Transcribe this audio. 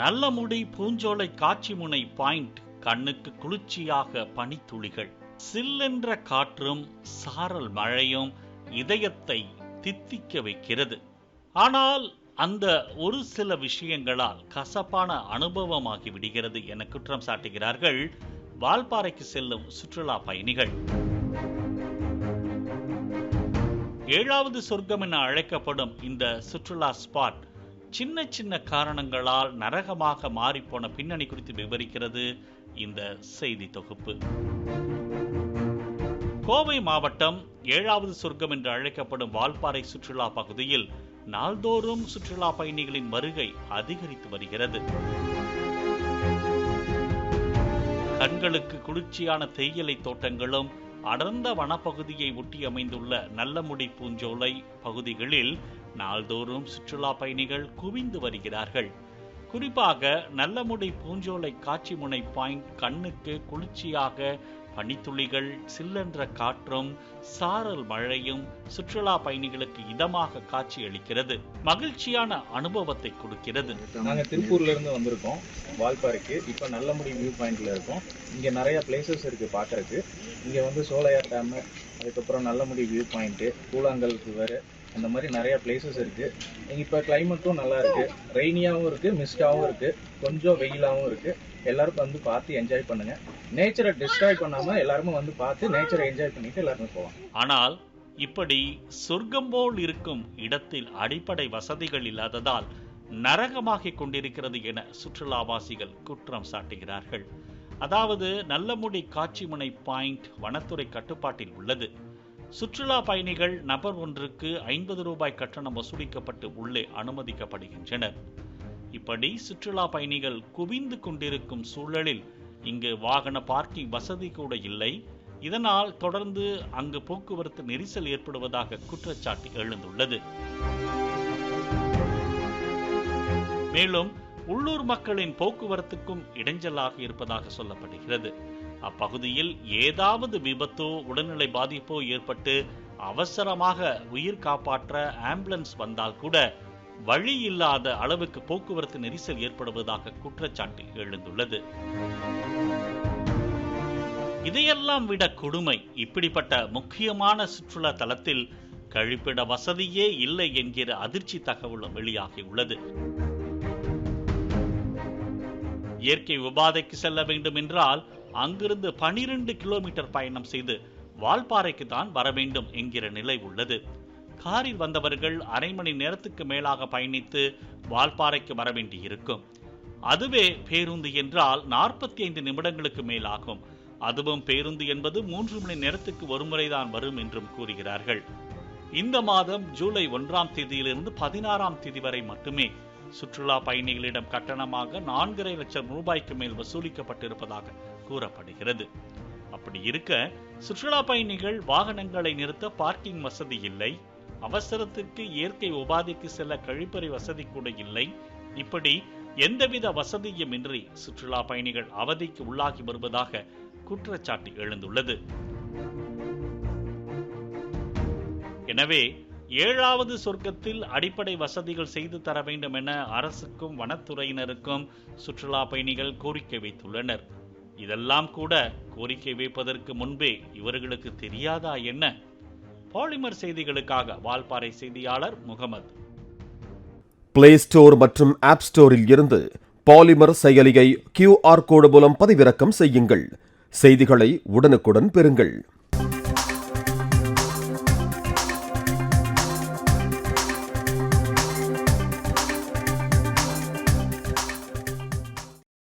நல்ல முடி பூஞ்சோலை காட்சி முனை பாயிண்ட் கண்ணுக்கு குளிர்ச்சியாக பனித்துளிகள். சில்லென்ற காற்றும் சாரல் மழையும் இதயத்தை தித்திக்க வைக்கிறது. ஆனால் அந்த ஒரு சில விஷயங்களால் கசப்பான அனுபவமாகி விடுகிறது என குற்றம் சாட்டுகிறார்கள் வால்பாறைக்கு செல்லும் சுற்றுலா பயணிகள். ஏழாவது சொர்க்கம் என அழைக்கப்படும் இந்த சுற்றுலா ஸ்பாட் சின்ன சின்ன காரணங்களால் நரகமாக மாறிப்போன பின்னணி குறித்து விவரிக்கிறது இந்த செய்தி தொகுப்பு. கோவை மாவட்டம் ஏழாவது சொர்க்கம் என்று அழைக்கப்படும் வால்பாறை சுற்றுலா பகுதியில் நாள்தோறும் சுற்றுலா பயணிகளின் வருகை அதிகரித்து வருகிறது. கண்களுக்கு குளிர்ச்சியான தேயிலை தோட்டங்களும் அடர்ந்த வனப்பகுதியை ஒட்டி அமைந்துள்ள நல்லமுடி பூஞ்சோலை பகுதிகளில் நாள்தோறும் சுற்றுலா பயணிகள் குவிந்து வருகிறார்கள். குறிப்பாக நல்லமுடி பூஞ்சோலை காட்சி முனை பாயிண்ட் கண்ணுக்கு குளிர்ச்சியாக பனித்துளிகள் சில்லென்ற காற்றும் சாரல் மழையும் சுற்றுலா பயணிகளுக்கு இதமாக காட்சியளிக்கிறது மகிழ்ச்சியான அனுபவத்தை கொடுக்கிறது. நாங்க திருப்பூர்ல இருந்து வந்திருக்கோம் வால்பாறைக்கு. இப்போ நல்லமுடி வியூ பாயிண்ட்ல இருக்கோம். இங்க நிறைய பிளேசஸ் இருக்கு பாக்குறதுக்கு இங்க வந்து சோலையா டேம் அதுக்கப்புறம் Nallamudi view point Koozhangal river அந்த மாதிரி நிறைய பிளேசஸ் இருக்கு. இப்போ கிளைமேட்டும் நல்லா இருக்கு. ரெய்னியாகவும் இருக்கு மிஸ்டாகவும் இருக்கு. கொஞ்சம் வெயிலாகவும் இருக்கு. எல்லாரும் வந்து பார்த்து என்ஜாய் பண்ணுங்க. நேச்சரை டிஸ்ட்ராய் பண்ணாம எல்லாருமே வந்து பார்த்து நேச்சரை என்ஜாய் பண்ணிட்டு எல்லாருமே போவாங்க ஆனால் இப்படி சொர்க்கம் போல் இருக்கும் இடத்தில் அடிப்படை வசதிகள் இல்லாததால் நரகமாகிக் கொண்டிருக்கிறது என சுற்றுலாவாசிகள் குற்றம் சாட்டுகிறார்கள். அதாவது நல்லமுடி காட்சிமுனை பாயிண்ட் வனத்துறை கட்டுப்பாட்டில் உள்ளது. சுற்றுலா பயணிகள் நபர் ஒன்றுக்கு ஐம்பது ரூபாய் கட்டணம் வசூலிக்கப்பட்டு உள்ளே அனுமதிக்கப்படுகின்றனர். இப்படி சுற்றுலா பயணிகள் குவிந்து கொண்டிருக்கும் சூழலில் இங்கு வாகன பார்க்கிங் வசதி கூட இல்லை. இதனால் தொடர்ந்து அங்கு போக்குவரத்து நெரிசல் ஏற்படுவதாக குற்றச்சாட்டு எழுந்துள்ளது. மேலும் உள்ளூர் மக்களின் போக்குவரத்துக்கும் இடைஞ்சலாக இருப்பதாக சொல்லப்படுகிறது. அப்பகுதியில் ஏதாவது விபத்தோ உடல்நிலை பாதிப்போ ஏற்பட்டு அவசரமாக உயிர் காப்பாற்ற ஆம்புலன்ஸ் வந்தால் கூட வழி இல்லாத அளவுக்கு போக்குவரத்து நெரிசல் ஏற்படுவதாக குற்றச்சாட்டு எழுந்துள்ளது. இதையெல்லாம் விட கொடுமை இப்படிப்பட்ட முக்கியமான சுற்றுலா தலத்தில் கழிப்பிட வசதியே இல்லை என்கிற அதிர்ச்சி தகவலும் வெளியாகியுள்ளது. இயற்கை உபாதைக்கு செல்ல வேண்டும் என்றால் அங்கிருந்து பனிரெண்டு கிலோமீட்டர் பயணம் செய்து வால்பாறைக்கு தான் வர வேண்டும் என்கிற நிலை உள்ளது. காரில் வந்தவர்கள் அரை மணி நேரத்துக்கு மேலாக பயணித்து வால்பாறைக்கு வர வேண்டியிருக்கும். அதுவே பேருந்து என்றால் நாற்பத்தி ஐந்து நிமிடங்களுக்கு மேலாகும். அதுவும் பேருந்து என்பது மூன்று மணி நேரத்துக்கு ஒருமுறைதான் வரும் என்றும் கூறுகிறார்கள். இந்த மாதம் ஜூலை ஒன்றாம் தேதியிலிருந்து பதினாறாம் தேதி வரை மட்டுமே சுற்றுலா பயணிகளிடம் கட்டணமாக நான்கரை லட்சம் ரூபாய்க்கு மேல் வசூலிக்கப்பட்டிருப்பதாக கூறப்படுகிறது. அப்படி இருக்க சுற்றுலா பயணிகள் வாகனங்களை நிறுத்த பார்க்கிங் வசதி இல்லை. அவசரத்துக்கு இயற்கை உபாதைக்கு செல்ல கழிப்பறை வசதி கூட இல்லை. இப்படி எந்தவித வசதியும் இன்றி சுற்றுலா பயணிகள் அவதிக்கு உள்ளாகி வருவதாக குற்றச்சாட்டு எழுந்துள்ளது. எனவே ஏழாவது சொர்க்கத்தில் அடிப்படை வசதிகள் செய்து தர வேண்டும் என அரசுக்கும் வனத்துறையினருக்கும் சுற்றுலா பயணிகள் கோரிக்கை வைத்துள்ளனர். இதெல்லாம் கூட கோரிக்கை வைப்பதற்கு முன்பே இவர்களுக்கு தெரியாதா என்ன? பாலிமர் செய்திகளுக்காக வால்பாறை செய்தியாளர் முகமது. பிளே ஸ்டோர் மற்றும் ஆப் ஸ்டோரில் இருந்து பாலிமர் செயலியை கியூஆர் கோடு மூலம் பதிவிறக்கம் செய்யுங்கள். செய்திகளை உடனுக்குடன் பெறுங்கள்.